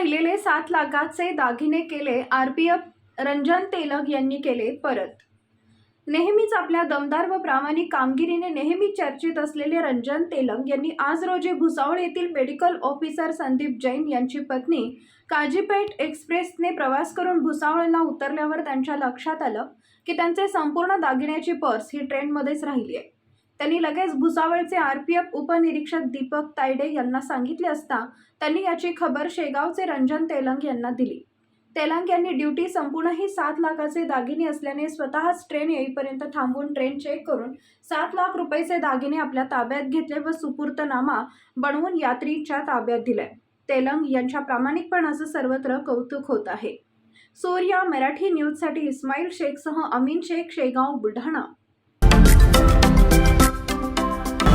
राहिलेले सात लाखाचे दागिने केले R P F Ranjan Telag यांनी केले परत. नेहमीच आपल्या दमदार व प्रामाणिक कामगिरीने नेहमी चर्चित असलेले रंजन तेलंग यांनी आज रोजी भुसावळ येथील मेडिकल ऑफिसर संदीप जैन यांची पत्नी काजीपेठ एक्सप्रेसने प्रवास करून भुसावळला उतरल्यावर त्यांच्या लक्षात आलं की त्यांचे संपूर्ण दागिन्याची पर्स ही ट्रेनमध्येच राहिली आहे. त्यांनी लगेच भुसावळचे आर पी एफ उपनिरीक्षक दीपक तायडे यांना सांगितले असता त्यांनी याची खबर शेगावचे रंजन तेलंग यांना दिली. तेलंग यांनी ड्युटी संपूर्ण ही सात लाखाचे दागिने असल्याने स्वतःच ट्रेन येईपर्यंत थांबून ट्रेन चेक करून सात लाख रुपयेचे दागिने आपल्या ताब्यात घेतले व सुपूर्तनामा बनवून यात्रीच्या ताब्यात दिलाय. तेलंग यांच्या प्रामाणिकपणाचं सर्वत्र कौतुक होत आहे. सूर्या मराठी न्यूजसाठी इस्माईल शेखसह अमीन शेख शेगाव बुलढाणा.